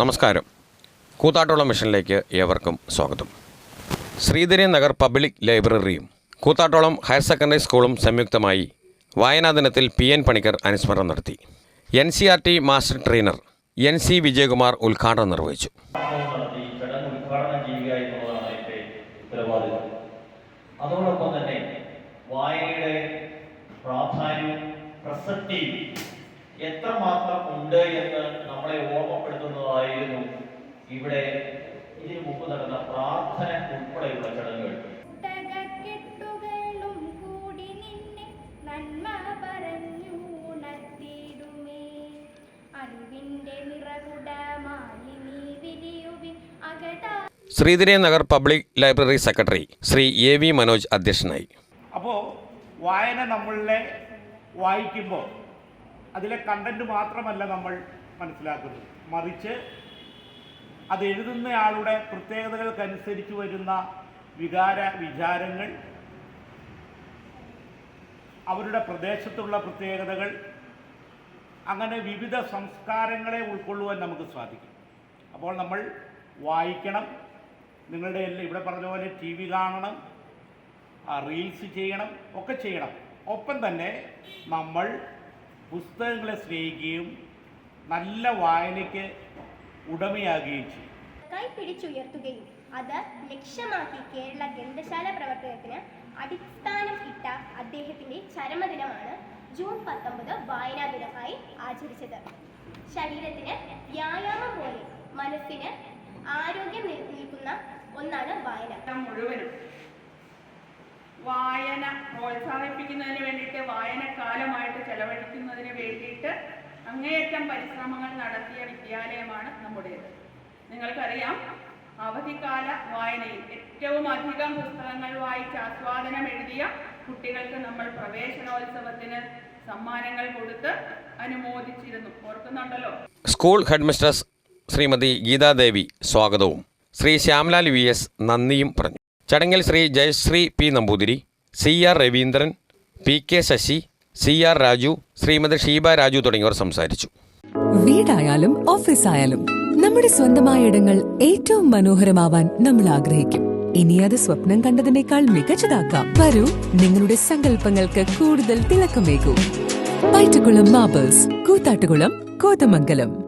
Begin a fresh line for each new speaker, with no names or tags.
നമസ്കാരം. കൂത്താട്ടുള്ള മിഷനിലേക്ക് ഏവർക്കും സ്വാഗതം. ശ്രീധരി നഗർ പബ്ലിക് ലൈബ്രറിയും കൂത്താട്ടോളം ഹയർ സെക്കൻഡറി സ്കൂളും സംയുക്തമായി വായനാ ദിനത്തിൽ പി എൻ പണിക്കർ അനുസ്മരണം നടത്തി. N C R T master trainer N C Vijayakumar ഉദ്ഘാടനം നിർവഹിച്ചു.
അതോടൊപ്പം തന്നെ വായനയുടെ പ്രാധാന്യവും പ്രസക്തിയും എത്രമാത്രം ഉണ്ട് എന്ന് നമ്മളെ ഓർമ്മപ്പെടുത്തുന്നതായിരുന്നു ഇവിടെ ഇതിനു മുമ്പ് നടന്ന പ്രാർത്ഥന ഉൾപ്പെടെയുള്ള ചടങ്ങുകൾ.
Sreedhari Nagar public library secretary Shri A V Manoj അധ്യക്ഷനായി.
അപ്പോൾ വായന നമ്മളിലെ വായിക്കുമ്പോൾ അതിലെ കണ്ടന്റ് മാത്രമല്ല നമ്മൾ മനസ്സിലാക്കുന്നത്. മറിച്ച് അത് എഴുതുന്നയാളുടെ പ്രത്യേകതകൾക്കനുസരിച്ച് വരുന്ന വികാര വിചാരങ്ങൾ അവരുടെ പ്രദേശത്തുള്ള പ്രത്യേകതകൾ അങ്ങനെ വിവിധ സംസ്കാരങ്ങളെ ഉൾക്കൊള്ളുവാൻ നമുക്ക് സാധിക്കും. അപ്പോൾ നമ്മൾ വായിക്കണം. നിങ്ങളുടെ എല്ലാം ഇവിടെ പറഞ്ഞ പോലെ ടി വി കാണണം റീൽസ് ചെയ്യണം ഒക്കെ ചെയ്യണം. ഒപ്പം തന്നെ നമ്മൾ പുസ്തകങ്ങളെ സ്നേഹിക്കുകയും നല്ല വായനയ്ക്ക് ഉടമയാകുകയും ചെയ്യും.
കൈ പിടിച്ചുയർത്തുകയും അത് ലക്ഷ്യമാക്കി കേരള ഗ്രന്ഥശാല പ്രവർത്തനത്തിന് അടിസ്ഥാനം ഇട്ട അദ്ദേഹത്തിന്റെ ചരമദിനമാണ് ജൂൺ പത്തൊമ്പത് വായനാ ദിനമായി ആചരിച്ചത്. ശരീരത്തിന് വ്യായാമം പോലെ മനസ്സിന് ആരോഗ്യം നിൽ- നിൽക്കുന്ന ഒന്നാണ് വായന.
മുഴുവനും വായന പ്രോത്സാഹിപ്പിക്കുന്നതിന് വേണ്ടിയിട്ട് വായനക്കാലമായിട്ട് ചെലവഴിക്കുന്നതിന് വേണ്ടിയിട്ട് അങ്ങേയറ്റം പരിശ്രമങ്ങൾ നടത്തിയ വിദ്യാലയമാണ് നമ്മുടേത്. നിങ്ങൾക്കറിയാം അവധിക്കാല വായനയിൽ ഏറ്റവും അധികം പുസ്തകങ്ങൾ വായിച്ച് ആസ്വാദനം എഴുതിയ കുട്ടികൾക്ക് നമ്മൾ പ്രവേശനോത്സവത്തിന് സമ്മാനങ്ങൾ കൊടുത്ത് അനുമോദിച്ചിരുന്നു. ഓർക്കുന്നുണ്ടല്ലോ?
സ്കൂൾ ഹെഡ്മിസ്ട്രസ് ശ്രീമതി ഗീതാദേവി സ്വാഗതവും. ശ്രീ ശ്യാംലാൽ വി എസ് നന്ദിയും പറഞ്ഞു. ചടങ്ങിൽ Shri Jayasree P Namboothiri C R Raveendran P K Sasi C R Raju Shrimati Sheeba Raju തുടങ്ങിയവർ സംസാരിച്ചു.
വീടായാലും ഓഫീസായാലും നമ്മുടെ സ്വന്തമായ ഇടങ്ങൾ ഏറ്റവും മനോഹരമാവാൻ നമ്മൾ ആഗ്രഹിക്കും. ഇനി അത് സ്വപ്നം കണ്ടതിനേക്കാൾ മികച്ചതാക്കാം. വരൂ നിങ്ങളുടെ സങ്കല്പങ്ങൾക്ക് കൂടുതൽ തിളക്കമേകൂ. പൈറ്റുകുളം മാബേഴ്സ് കൂത്താട്ടുകുളം കോതമംഗലം.